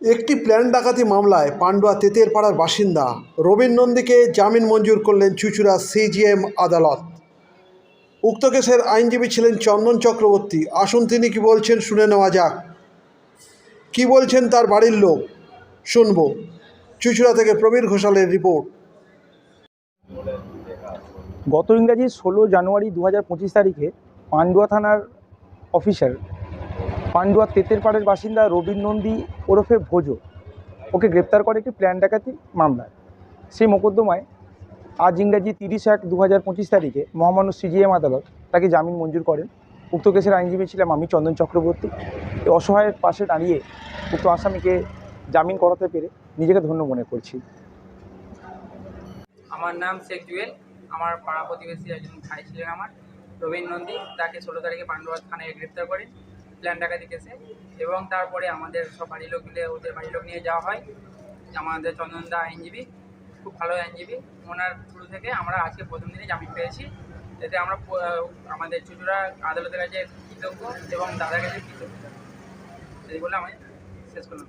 একটি প্ল্যান ডাকাতি মামলায় পান্ডুয়া তেতের পাড়ার বাসিন্দা রবীন নন্দীকে জামিন মঞ্জুর করলেন চুচুড়া সিজিএম আদালত। উক্ত কেসের আইনজীবী ছিলেন চন্দন চক্রবর্তী। আসুন তিনি কি বলছেন শুনে নেওয়া যাক। কি বলছেন তার বাড়ির লোক? শুনব। চুচুড়া থেকে প্রবীর ঘোষালের রিপোর্ট। গত ইংরাজি ষোলো জানুয়ারি দু হাজার পঁচিশ তারিখে পান্ডুয়া থানার অফিসার পান্ডুয়া তেতেরপাড়ের বাসিন্দা রবীন নন্দী ওরফে ভোজো। ওকে গ্রেপ্তার করে একটি প্ল্যান ডাকাতি মামলায়। সেই মোকদ্দমায় আজ ইংরাজি তিরিশ এক দু হাজার পঁচিশ তারিখে মহামান্য সিজিএম আদালত তাকে জামিন মঞ্জুর করেন। উক্ত কেসের আইনজীবী ছিলাম আমি চন্দন চক্রবর্তী। অসহায়ের পাশে দাঁড়িয়ে উক্ত আসামিকে জামিন করাতে পেরে নিজেকে ধন্য মনে করছি। আমার নাম শেখ জুয়েল। আমার পাড়া প্রতিবেশী একজন ভাই ছিলেন আমার, রবীন নন্দী। তাকে ষোলো তারিখে পান্ডুয়া থানায় গ্রেপ্তার করে প্ল্যান ডাকা দিতেছে এবং তারপরে আমাদের সব বাড়ির লোক মিলে ওদের বাড়ির লোক নিয়ে যাওয়া হয়। আমাদের চন্দনদা আইনজীবী, খুব ভালো আইনজীবী। ওনার শুরু থেকে আমরা আজকে প্রথম দিনে জামিন পেয়েছি। এতে আমরা আমাদের চুচুরা আদালতের কাছে কৃতজ্ঞ এবং দাদার কাছে কৃতজ্ঞ। এই বলে আমি শেষ করলাম।